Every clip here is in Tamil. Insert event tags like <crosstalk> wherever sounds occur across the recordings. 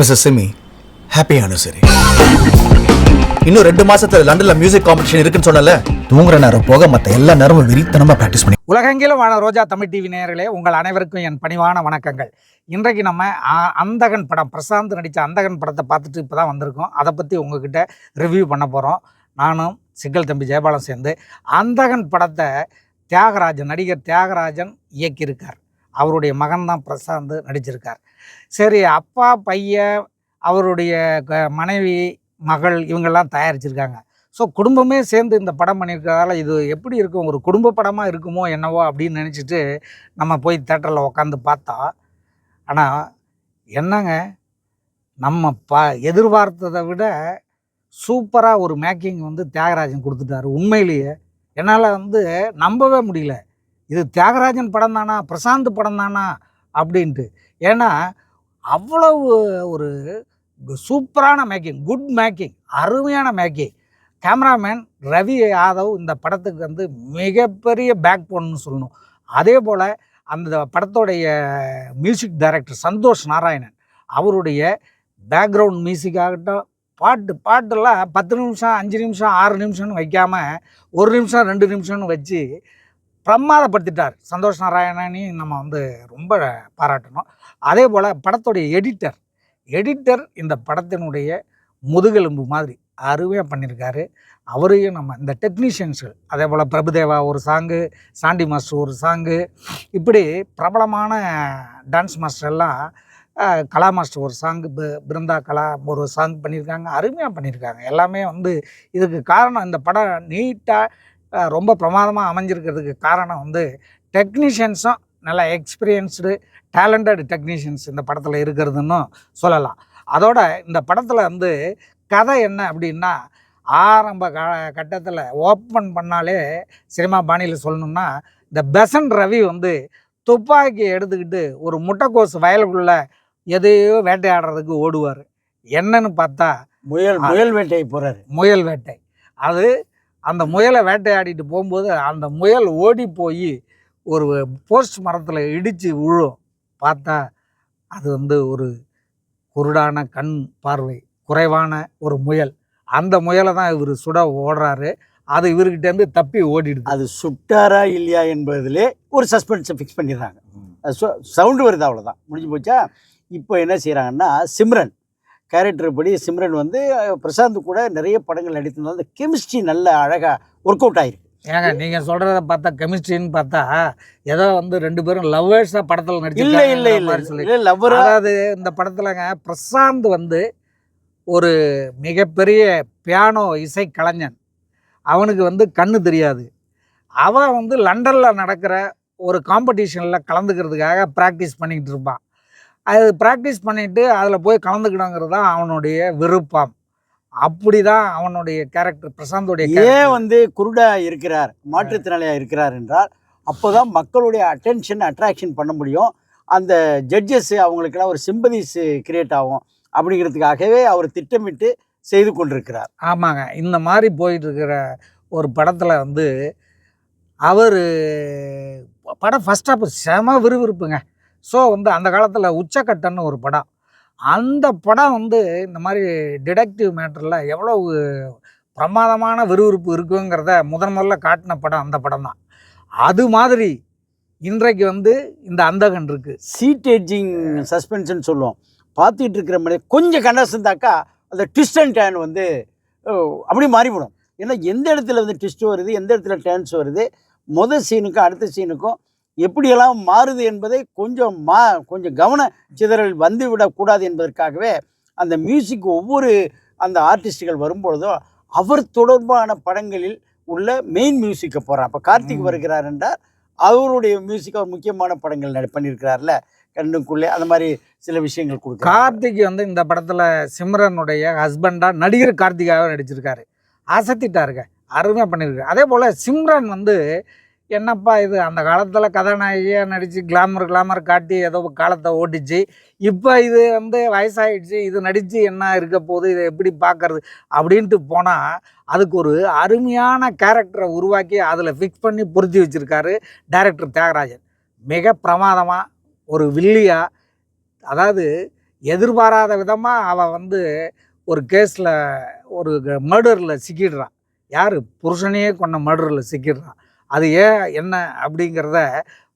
மிஸ்டர் சிமி ஹாப்பி ஆனிவர்சரி இன்னும் ரெண்டு மாசத்துல லண்டன்ல மியூசிக் காம்படிஷன் இருக்குன்னு சொன்னல தூங்குற நேரம் போக மத்த எல்லா நேரமும் வெறித்தனமா பிராக்டிஸ் பண்ணி உலகெங்கிலும் வாழ ரோஜா தமிழ் டிவி நேயர்களே உங்கள் அனைவருக்கும் என் பணிவான வணக்கங்கள். இன்றைக்கு நம்ம அ- அந்தகன் படம் பிரசாந்த் நடித்த அந்தகன் படத்தை பார்த்துட்டு இப்போ தான் வந்திருக்கோம். அதை பற்றி உங்ககிட்ட ரிவ்யூ பண்ண போகிறோம் நானும் சிக்கல் தம்பி ஜெயபாலம் சேர்ந்து அந்தகன் படத்தை தியாகராஜன் நடிகர் தியாகராஜன் இயக்கியிருக்கார். அவருடைய மகன் தான் பிரசாந்த் நடிச்சிருக்கார். சரி அப்பா பையன் அவருடைய க- மனைவி மகள் இவங்கெல்லாம் தயாரிச்சிருக்காங்க. ஸோ குடும்பமே சேர்ந்து இந்த படம் பண்ணியிருக்கிறதால இது எப்படி இருக்கும்? ஒரு குடும்ப படமாக இருக்குமோ என்னவோ அப்படின்னு நினச்சிட்டு நம்ம போய் தேட்டரில் உக்காந்து பார்த்தா ஆனால் என்னங்க? நம்ம ப எதிர்பார்த்ததை விட சூப்பராக ஒரு மேக்கிங் வந்து தியாகராஜன் கொடுத்துட்டாரு உண்மையிலேயே. என்னால் வந்து நம்பவே முடியல. இது தியாகராஜன் படம் தானா? பிரசாந்த் படம் தானா? அப்படின்ட்டு. ஏன்னா அவ்வளவு ஒரு சூப்பரான மேக்கிங் குட் மேக்கிங் அருமையான மேக்கிங். கேமராமேன் ரவி யாதவ் இந்த படத்துக்கு வந்து மிகப்பெரிய பேக் போன்னு சொல்லணும். அதே போல் அந்த படத்தோடைய மியூசிக் டைரக்டர் சந்தோஷ் நாராயணன் அவருடைய பேக்ரவுண்ட் மியூசிக் ஆகட்டும் பாட்டு பாட்டெல்லாம் பத்து நிமிஷம் அஞ்சு நிமிஷம் ஆறு நிமிஷம்னு வைக்காமல் ஒரு நிமிஷம் ரெண்டு நிமிஷம்னு வச்சு பிரமாதப்படுத்திட்டார். சந்தோஷ் நாராயணனையும் நம்ம வந்து ரொம்ப பாராட்டணும். அதே போல் படத்துடைய எடிட்டர் எடிட்டர் இந்த படத்தினுடைய முதுகெலும்பு மாதிரி அருமையாக பண்ணியிருக்காரு அவரையும் நம்ம இந்த டெக்னீஷியன்ஸுகள் அதே போல் பிரபுதேவா ஒரு சாங்கு சாண்டி மாஸ்டர் ஒரு சாங்கு இப்படி பிரபலமான டான்ஸ் மாஸ்டர் எல்லாம் கலா மாஸ்டர் ஒரு சாங்கு பிருந்தா கலா ஒரு சாங் பண்ணியிருக்காங்க அருமையாக பண்ணியிருக்காங்க எல்லாமே வந்து இதுக்கு காரணம் இந்த படம் நீட்டாக ரொம்ப பிரமாதமாக அமைஞ்சிருக்கிறதுக்கு காரணம் வந்து டெக்னீஷியன்ஸும் நல்லா எக்ஸ்பீரியன்ஸ்டு டேலண்டட் டெக்னீஷியன்ஸ் இந்த படத்தில் இருக்கிறதுன்னு சொல்லலாம். அதோட இந்த படத்தில் வந்து கதை என்ன அப்படின்னா ஆரம்ப கா கட்டத்தில் ஓப்பன் பண்ணாலே சினிமா பாணியில் சொல்லணும்னா இந்த பெசன் ரவி வந்து துப்பாக்கி எடுத்துக்கிட்டு ஒரு முட்டைக்கோஸ் வயலுக்குள்ள எதையோ வேட்டையாடுறதுக்கு ஓடுவார். என்னன்னு பார்த்தா முயல் முயல் வேட்டையை போறாரு. முயல் வேட்டை. அது அந்த முயலை வேட்டையாடிட்டு போகும்போது அந்த முயல் ஓடி போய் ஒரு போஸ்ட் மரத்தில் இடித்து விழும். பார்த்தா அது வந்து ஒரு குருடான கண் பார்வை குறைவான ஒரு முயல். அந்த முயலை தான் இவர் சுட ஓடுறாரு. அது இவர்கிட்டேருந்து தப்பி ஓடிடுது. அது சுட்டாரா இல்லையா என்பதிலே ஒரு சஸ்பென்ஸை ஃபிக்ஸ் பண்ணிடுறாங்க. சவுண்டு வருது அவ்வளோதான் முடிஞ்சு போச்சா? இப்போ என்ன செய்கிறாங்கன்னா சிம்ரன் கேரக்டர் படி சிம்ரன் வந்து பிரசாந்த் கூட நிறைய படங்கள் நடித்திருந்தாலும் அந்த கெமிஸ்ட்ரி நல்ல அழகாக ஒர்க் அவுட் ஆயிருக்கு. ஏங்க நீங்க சொல்றத பார்த்தா கெமிஸ்ட்ரின்னு பார்த்தா ஏதோ வந்து ரெண்டு பேரும் லவ்வர்ஸா படத்துல இல்லை நடிச்சிருக்காங்க இல்லை இல்லை. இல்லை லவ்வரா அதாவது இந்த படத்துலங்க பிரசாந்த் வந்து ஒரு மிகப்பெரிய பியானோ இசை கலைஞன் அவனுக்கு வந்து கண்ணு தெரியாது. அவன் வந்து லண்டனில் நடக்கிற ஒரு காம்படிஷனில் கலந்துக்கிறதுக்காக ப்ராக்டிஸ் பண்ணிக்கிட்டு இருப்பான். அது ப்ராக்டிஸ் பண்ணிட்டு அதில் போய் கலந்துக்கணுங்கிறது தான் அவனுடைய விருப்பம். அப்படி தான் அவனுடைய கேரக்டர் பிரசாந்தோடைய ஏன். வந்து குருடா இருக்கிறார் மாற்றுத்திறனாளியாக இருக்கிறார் என்றால் அப்போதான் மக்களுடைய அட்டென்ஷன் அட்ராக்ஷன் பண்ண முடியும். அந்த ஜட்ஜஸ் அவங்களுக்கெல்லாம் ஒரு சிம்பதிஸ் கிரியேட் ஆகும். அப்படிங்கிறதுக்காகவே அவர் திட்டமிட்டு செய்து கொண்டிருக்கிறார். ஆமாங்க. இந்த மாதிரி போயிட்டு இருக்கிற ஒரு படத்தில் வந்து அவர் படம் ஃபஸ்ட் ஆஃப் செம விறுவிறுப்புங்க. ஸோ வந்து அந்த காலத்தில் உச்சக்கட்டன்னு ஒரு படம். அந்த படம் வந்து இந்த மாதிரி டிடெக்டிவ் மேட்டரில் எவ்வளோ பிரமாதமான விறுவிறுப்பு இருக்குங்கிறத முதன் முதல்ல காட்டின படம் அந்த படம் தான். அது மாதிரி இன்றைக்கு வந்து இந்த அந்தகன் இருக்குது சீட் சஸ்பென்ஷன் சொல்லுவோம். பார்த்துட்டு இருக்கிற மாதிரி கொஞ்சம் கண்டசந்தாக்கா அந்த ட்விஸ்ட் அண்ட் டேன் வந்து அப்படி அப்படியே மாறிவிடும். ஏன்னா எந்த இடத்துல வந்து ட்விஸ்ட் வருது எந்த இடத்துல டேன்ஸ் வருது முதல் சீனுக்கும் அடுத்த சீனுக்கும் எப்படியெல்லாம் மாறுது என்பதை கொஞ்சம் மா கொஞ்சம் கவன சிதறல் வந்து விடக்கூடாது என்பதற்காகவே அந்த மியூசிக் ஒவ்வொரு அந்த ஆர்டிஸ்ட்டுகள் வரும்பொழுதும் அவர் தொடர்பான படங்களில் உள்ள மெயின் மியூசிக்கை போகிறார் அப்போ கார்த்திக். வருகிறார் என்றால் அவருடைய மியூசிக் அவர் முக்கியமான படங்கள் நடி பண்ணியிருக்கிறார்ல. கண்ணுக்குள்ளே அந்த மாதிரி சில விஷயங்கள் கொடுக்குறாரு. கார்த்திக் வந்து இந்த படத்தில் சிம்ரனுடைய ஹஸ்பண்டாக நடிகர் கார்த்திகாவே நடிச்சிருக்காரு. அசத்திட்டாருங்க. அருமையாக பண்ணியிருக்காரு. அதே போல் சிம்ரன் வந்து என்னப்பா இது? அந்த காலத்தில் கதாநாயகியாக நடித்து கிளாமர் கிளாமர் காட்டி ஏதோ காலத்தை ஓட்டிச்சு. இப்போ இது வந்து வயசாகிடுச்சு இது நடித்து என்ன இருக்க போகுது? இதை எப்படி பார்க்கறது அப்படின்ட்டு போனால் அதுக்கு ஒரு அருமையான கேரக்டரை உருவாக்கி அதில் ஃபிக்ஸ் பண்ணி பொருத்தி வச்சுருக்காரு டைரக்டர் தியாகராஜன். மிக பிரமாதமாக ஒரு வில்லியாக அதாவது எதிர்பாராத விதமாக அவள் வந்து ஒரு கேஸில் ஒரு மர்டரில் சிக்கிடுறான் யார்? புருஷனையே கொண்ட மர்டரில் சிக்கிடுறான் அது ஏன் என்ன அப்படிங்கிறத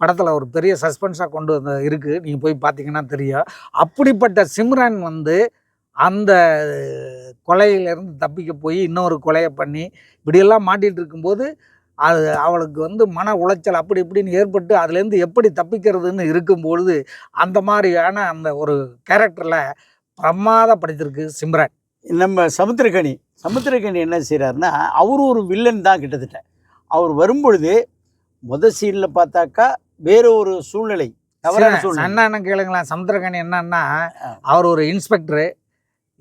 படத்தில் ஒரு பெரிய சஸ்பென்ஸாக கொண்டு வந்து இருக்குது நீங்கள் போய் பார்த்தீங்கன்னா தெரியும். அப்படிப்பட்ட சிம்ரன் வந்து அந்த கொலையிலேருந்து தப்பிக்க போய் இன்னொரு கொலையை பண்ணி இப்படியெல்லாம் மாட்டிகிட்டு இருக்கும்போது அது அவளுக்கு வந்து மன உளைச்சல் அப்படி இப்படின்னு ஏற்பட்டு அதுலேருந்து எப்படி தப்பிக்கிறதுன்னு இருக்கும்பொழுது அந்த மாதிரியான அந்த ஒரு கேரக்டரில் பிரமாதப்படுத்திருக்கு சிம்ரன். நம்ம சமுத்திரக்கணி சமுத்திரக்கணி என்ன செய்கிறாருன்னா அவரும் ஒரு வில்லன் தான் கிட்டத்தட்ட. அவர் வரும்பொழுது முத சீனில் பார்த்தாக்கா வேற ஒரு சூழ்நிலை தவறான சூழ்நிலை. என்ன என்ன கேளுங்களேன் சமுத்திரகனி என்னன்னா அவர் ஒரு இன்ஸ்பெக்டரு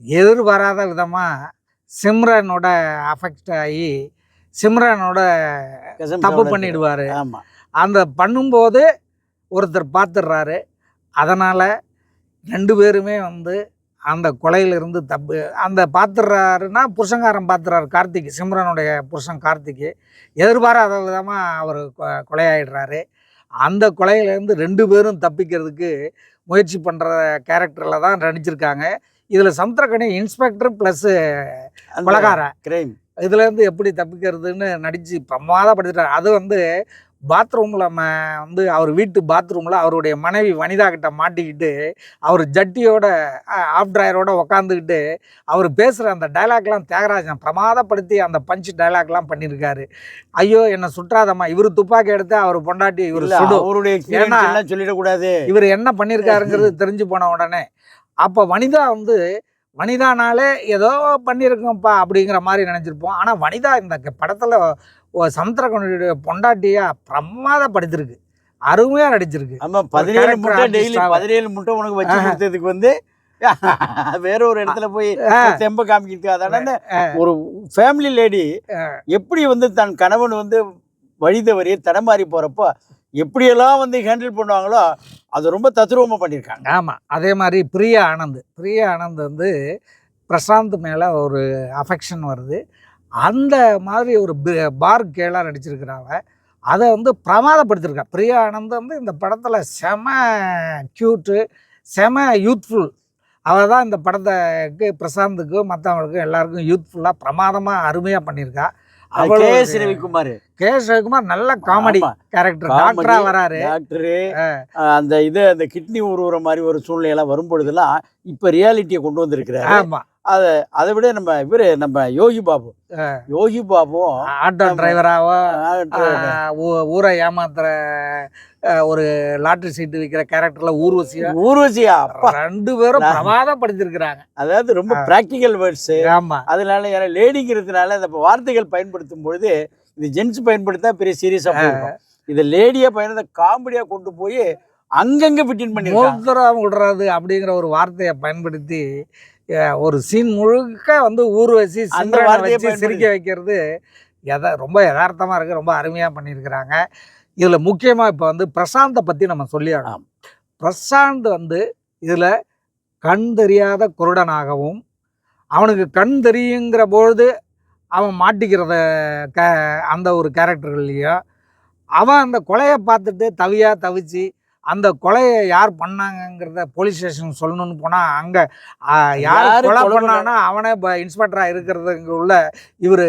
எதிர்பாராத விதமாக சிம்ரனோட அஃபெக்ட் ஆகி சிம்ரனோட தப்பு பண்ணிடுவார். ஆமா. அந்த பண்ணும்போது ஒருத்தர் பார்த்துடுறாரு. அதனால் ரெண்டு பேருமே வந்து அந்த கொலையிலிருந்து தப்பு. அந்த பார்த்துடுறாருன்னா புருஷங்காரன் பார்த்துறாரு கார்த்திக் சிம்ரனுடைய புருஷன் கார்த்திக். எதிர்பாராத விதமாக அவர் கொ- கொலையாயிடுறாரு. அந்த கொலையிலேருந்து ரெண்டு பேரும் தப்பிக்கிறதுக்கு முயற்சி பண்ணுற கேரக்டரில் தான் நடிச்சிருக்காங்க. இதில் சமுத்திரக்கனி இன்ஸ்பெக்டர் ப்ளஸ்ஸு கொலகாரன் கிரைம். இதுலேருந்து எப்படி தப்பிக்கிறதுன்னு நடித்து பிரமாதப்படுத்திட்டார் அது வந்து பாத்ரூமில் வந்து அவர் வீட்டு பாத்ரூமில் அவருடைய மனைவி வனிதா கிட்ட மாட்டிக்கிட்டு அவர் ஜட்டியோட ஆஃப் ட்ராயரோட உக்காந்துக்கிட்டு அவர் பேசுகிற அந்த டைலாக்லாம் தியாகராஜன் பிரமாதப்படுத்தி அந்த பஞ்ச் டைலாக்லாம் பண்ணியிருக்காரு ஐயோ என்னை சுற்றாதம்மா. இவர் துப்பாக்கி எடுத்து அவர் பொண்டாட்டி இவர் அவருடைய சொல்லிடக்கூடாது. இவர் என்ன பண்ணியிருக்காருங்கிறது தெரிஞ்சு போன உடனே. அப்போ வனிதா வந்து வனிதானாலே ஏதோ பண்ணியிருக்கோம்ப்பா அப்படிங்கிற மாதிரி நினச்சிருப்போம். ஆனால் வனிதா இந்த படத்தில் சமுத்திரகனுடைய பொண்டாட்டியா பிரமாதப்படுத்திருக்கு. அருமையாக நடிச்சிருக்கு. ஆமா பதினேழு முட்டை டெய்லி பதினேழு முட்டை உனக்கு வச்சு. கொடுத்ததுக்கு வந்து <laughs> வேற ஒரு இடத்துல போய் தெம்ப காமிக்கிறதுக்கு. அதனால. ஒரு ஃபேமிலி லேடி. எப்படி வந்து தன் கணவன் வந்து வழி தவறி தடமாறி போறப்போ எப்படியெல்லாம் வந்து ஹேண்டில் பண்ணுவாங்களோ அது ரொம்ப தத்ரூபமா பண்ணியிருக்காங்க. ஆமாம் அதே மாதிரி பிரியா ஆனந்த். பிரியா ஆனந்த் வந்து பிரசாந்த் மேலே ஒரு அஃபெக்ஷன் வருது. அந்த மாதிரி ஒரு பார் கேளாக நடிச்சிருக்கிறாங்க அதை வந்து பிரமாதப்படுத்திருக்கா. பிரியா ஆனந்த் வந்து இந்த படத்தில் செம க்யூட்டு செம யூத்ஃபுல் அவள் தான் இந்த படத்துக்கு பிரசாந்துக்கும் மற்றவங்களுக்கும் எல்லாருக்கும் யூத்ஃபுல்லாக பிரமாதமாக அருமையாக பண்ணியிருக்கா. எஸ் ரவிக்குமார். கே சிவகுமார் நல்ல காமெடி. கேரக்டர் டாக்டராக வராரு. டாக்டரு. அந்த இது அந்த கிட்னி உருவுற மாதிரி ஒரு சூழ்நிலையெல்லாம் வரும்பொழுதெல்லாம் இப்போ ரியாலிட்டியை கொண்டு வந்திருக்கிறாரு. ஆமாம் அதை விட நம்ம இவரு நம்ம யோகி பாபு. யோகி பாபுவும் ஆட்டோ. டிரைவராவோ ஊரை ஏமாத்துற ஒரு லாட்டரி சீட்டு விற்கிற கேரக்டர்ல ஊர்வசியா? ஊர்வசியா? ரெண்டு பேரும் நான்- பிரமாதப்படுத்திருக்கிறாங்க அதாவது ரொம்ப. பிராக்டிக்கல் வேர்ட்ஸ் ஆமா. அதனால ஏன்னா லேடிங்கிறதுனால அந்த வார்த்தைகள் பயன்படுத்தும் பொழுது இது ஜென்ஸ் பயன்படுத்தா பெரிய சீரியஸா போயிருக்கும். இது லேடியா பயணத்தை காமெடியா கொண்டு போய் அங்கங்க ஃபிட்டின் பண்ணிருக்காங்க மோதிரம் விடுறது அப்படிங்கிற ஒரு வார்த்தையை பயன்படுத்தி ஒரு சீன் முழுக்க வந்து ஊர்வசி அந்த சிம்ரனை வார்த்தையை வச்சு சிரிக்க வைக்கிறது எத ரொம்ப யதார்த்தமா இருக்கு ரொம்ப அருமையா பண்ணியிருக்கிறாங்க. இதுல முக்கியமா இப்ப வந்து பிரசாந்தை பத்தி நம்ம சொல்லி ஆகணும். பிரசாந்த் வந்து இதுல கண் தெரியாத குருடனாகவும் அவனுக்கு கண் தெரியுங்கிற பொழுது அவன் மாட்டிக்கிறத க அந்த ஒரு கேரக்டர்லையும் அவன் அந்த கொலையை பார்த்துட்டு தவியா தவிச்சு அந்த கொலையை யார் பண்ணாங்கங்கிறத போலீஸ் ஸ்டேஷன் சொல்லணும்னு போனால் அங்கே யார் கொலை கொலை பண்ணானா அவனே இப்போ இன்ஸ்பெக்டராக இருக்கிறதுக்கு உள்ள இவர்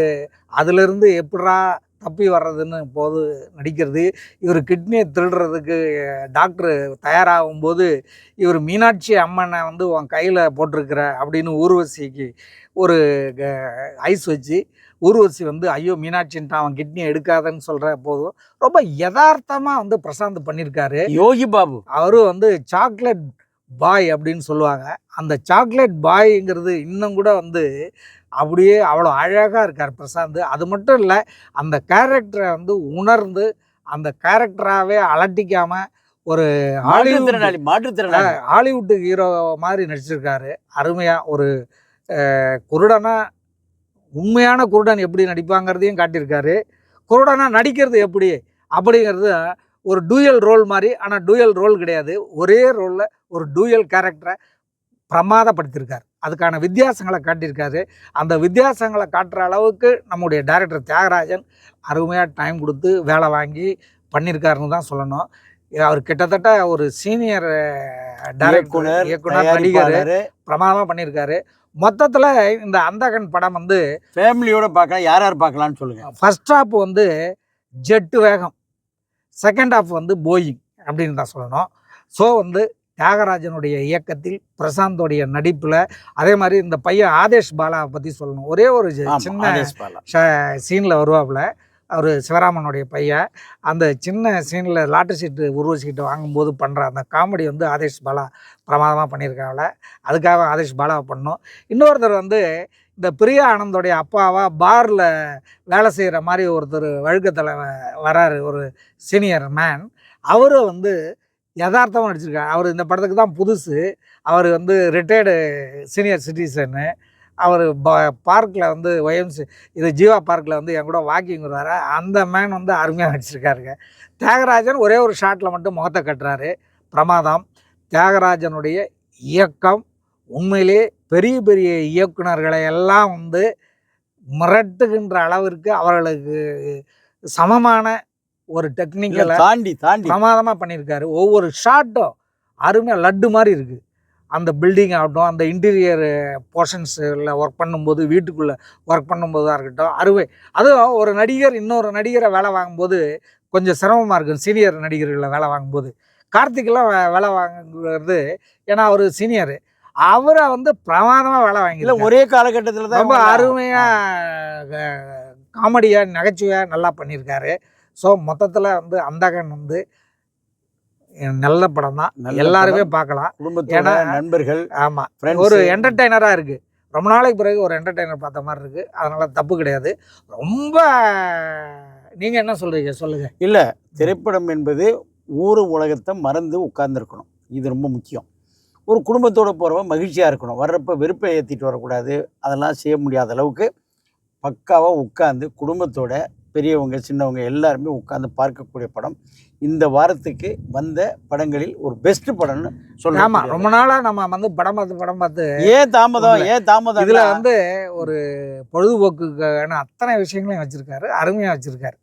அதிலிருந்து எப்படிரா தப்பி வர்றதுன்னு போது நடிக்கிறது. இவர் கிட்னியை திருடுறதுக்கு டாக்டர் தயாராகும் போது இவர் மீனாட்சி அம்மனை வந்து உன் கையில் போட்டிருக்கிற அப்படின்னு ஊர்வசிக்கு ஒரு ஐஸ் வச்சு ஊர்வசி வந்து ஐயோ மீனாட்சின்ட்டு அவன் கிட்னி எடுக்காதன்னு சொல்கிற போதும் ரொம்ப யதார்த்தமாக வந்து பிரசாந்த் பண்ணியிருக்காரு யோகி பாபு. அவரும் வந்து சாக்லேட் பாய் அப்படின்னு சொல்லுவாங்க. அந்த சாக்லேட் பாய்ங்கிறது இன்னும் கூட வந்து அப்படியே அவ்வளோ அழகாக இருக்கார் பிரசாந்த். அது மட்டும் இல்லை அந்த கேரக்டரை வந்து உணர்ந்து அந்த கேரக்டராகவே அலட்டிக்காமல் ஒரு ஹாலிவுட் மாற்றுத்திறனாளி மாற்றுத்திறனாளி. ஹாலிவுட் ஹீரோ மாதிரி நடிச்சிருக்காரு. அருமையாக ஒரு அஹ், குருடனா உண்மையான குருடன் எப்படி நடிப்பாங்கிறதையும் காட்டியிருக்காரு. குருடனா நடிக்கிறது எப்படி அப்படிங்கிறது ஒரு டூயல் ரோல் மாதிரி ஆனால் டூயல் ரோல் கிடையாது. ஒரே ரோலில் ஒரு டூயல் கேரக்டரை பிரமாதப்படுத்தியிருக்கார். அதுக்கான வித்தியாசங்களை காட்டியிருக்காரு. அந்த வித்தியாசங்களை காட்டுற அளவுக்கு நம்முடைய டைரக்டர் தியாகராஜன் அருமையாக டைம் கொடுத்து வேலை வாங்கி பண்ணியிருக்காருன்னு தான் சொல்லணும். அவர் கிட்டத்தட்ட ஒரு சீனியர் டைரக்டர் இயக்குனர் நடிகர் பிரமாதமாக பண்ணியிருக்காரு. மொத்தத்தில் இந்த அந்தகன் படம் வந்து ஃபேமிலியோட பார்க்கலாம் யார் யார் பார்க்கலாம்னு சொல்லுங்க. ஃபர்ஸ்ட் ஹாப் வந்து ஜெட்டு வேகம். செகண்ட் ஹாஃப் வந்து போயிங் அப்படின்னு தான் சொல்லணும். ஸோ வந்து தியாகராஜனுடைய இயக்கத்தில் பிரசாந்தோடைய நடிப்பில் அதே மாதிரி இந்த பையன் ஆதேஷ் பாலாவை பற்றி சொல்லணும். ஒரே ஒரு சின்ன. சீனில் வருவாப்புல. அவர் சிவராமனுடைய பையன் அந்த சின்ன சீனில் லாட்டரி சீட்டு உருவ சீட்டு வாங்கும்போது பண்ணுற அந்த காமெடி வந்து ஆதேஷ் பாலா பிரமாதமாக பண்ணியிருக்காங்கள அதுக்காக ஆதேஷ் பாலாவை பண்ணோம். இன்னொருத்தர் வந்து இந்த பிரியா ஆனந்தோடைய அப்பாவாக பாரில் வேலை செய்கிற மாதிரி ஒருத்தர் வழுக்கத்தில் வராரு ஒரு சீனியர் மேன் அவரும் வந்து யதார்த்தமாக நடிச்சிருக்காரு. அவர் இந்த படத்துக்கு தான் புதுசு. அவர் வந்து ரிட்டையர்டு சீனியர் சிட்டிசனு அவர் ப பார்க்கில் வந்து ஒயம்சி இது ஜீவா பார்க்கில் வந்து என் கூட வாக்கிங் வருவார். அந்த மேன் வந்து அருமையாக நடிச்சிருக்காருங்க. தியாகராஜன் ஒரே ஒரு ஷாட்டில் மட்டும் முகத்தை கட்டுறாரு. பிரமாதம். தியாகராஜனுடைய இயக்கம் உண்மையிலே பெரிய பெரிய இயக்குனர்களை எல்லாம் வந்து மிரட்டுகின்ற அளவிற்கு அவர்களுக்கு சமமான ஒரு டெக்னிக்கலை தாண்டி தாண்டி. பிரமாதமாக பண்ணியிருக்காரு. ஒவ்வொரு ஷாட்டும் அருமையாக லட்டு மாதிரி இருக்குது அந்த பில்டிங் ஆகட்டும் அந்த இன்டீரியர் போர்ஷன்ஸில் ஒர்க் பண்ணும்போது வீட்டுக்குள்ளே ஒர்க் பண்ணும்போதாக இருக்கட்டும் அருமை அதுவும் ஒரு நடிகர் இன்னொரு நடிகரை வேலை வாங்கும்போது கொஞ்சம் சிரமமாக இருக்கும். சீனியர் நடிகர்களை வேலை வாங்கும்போது. கார்த்திக்லாம் வேலை வாங்குறது ஏன்னா அவர் சீனியரு அவரை வந்து பிரமாதமாக வேலை இல்ல வாங்கி ஒரே காலகட்டத்தில் தான் ரொம்ப அருமையாக காமெடியாக நகைச்சுவையாக நல்லா பண்ணியிருக்காரு. ஸோ மொத்தத்தில் வந்து அந்தகன் வந்து நல்ல படம் தான் எல்லாருமே. பார்க்கலாம். குடும்பத்தோட நண்பர்கள் ஆமாம். ஒரு என்டர்டெய்னராக இருக்குது ரொம்ப நாளைக்கு பிறகு ஒரு என்டர்டெய்னர் பார்த்த மாதிரி இருக்குது அதனால் தப்பு கிடையாது. ரொம்ப நீங்கள் என்ன சொல்கிறீங்க சொல்லுங்கள் இல்ல திரைப்படம் என்பது ஊர் உலகத்தை மறந்து உட்கார்ந்துருக்கணும். இது ரொம்ப முக்கியம். ஒரு குடும்பத்தோட போகிறவன் மகிழ்ச்சியாக இருக்கணும். வர்றப்ப வெறுப்பை ஏற்றிட்டு வரக்கூடாது. அதெல்லாம் செய்ய முடியாத அளவுக்கு பக்காவாக உட்காந்து குடும்பத்தோட பெரியவங்க சின்னவங்க எல்லாருமே உட்காந்து பார்க்கக்கூடிய படம். இந்த வாரத்துக்கு வந்த படங்களில் ஒரு பெஸ்ட் படம்னு ஆமாம் சொல்லுவாங்க ரொம்ப நாளாக நம்ம வந்து படம் பார்த்து படம் பார்த்து ஏன் தாமதம் ஏன் தாமதம் இதில் வந்து ஒரு பொழுதுபோக்குக்கான அத்தனை விஷயங்களையும் வச்சுருக்காரு அருமையாக வச்சுருக்காரு.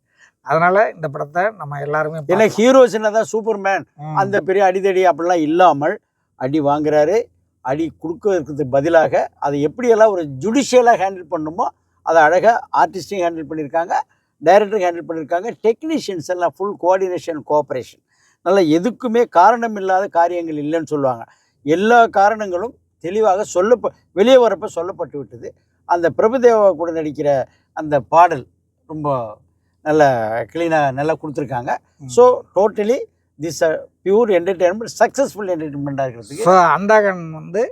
அதனால் இந்த படத்தை நம்ம எல்லாருமே ஏன்னா பார்க்கலாம். ஹீரோ சின்னதான் சூப்பர்மேன். ம். அந்த பெரிய அடிதடி அப்படிலாம் இல்லாமல் அடி வாங்குறாரு அடி கொடுக்கறதுக்கு பதிலாக அதை எப்படியெல்லாம் ஒரு ஜுடிஷியலாக ஹேண்டில் பண்ணுமோ அதை அழகாக ஆர்டிஸ்டையும் ஹேண்டில் பண்ணியிருக்காங்க. டைரக்டரும் ஹேண்டில் பண்ணியிருக்காங்க. டெக்னீஷியன்ஸ் எல்லாம் ஃபுல் கோஆர்டினேஷன் கோஆப்ரேஷன் நல்லா எதுக்குமே காரணம் இல்லாத காரியங்கள் இல்லைன்னு சொல்லுவாங்க. எல்லா காரணங்களும் தெளிவாக சொல்ல வெளியே வரப்போ சொல்லப்பட்டு விட்டது. அந்த பிரபுதேவா கூட நடிக்கிற அந்த பாடல் ரொம்ப நல்ல க்ளீனாக நல்லா கொடுத்துருக்காங்க. So totally this pure entertainment successful என்டர்டெயின்மெண்ட்டாக இருக்கிறதுக்கு ஸோ அந்தகன் வந்து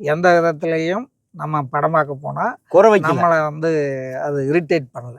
எந்த விதத்துலையும் நம்ம படம் பார்க்க போனால் நம்மளை வந்து அது இரிட்டேட் பண்ணல.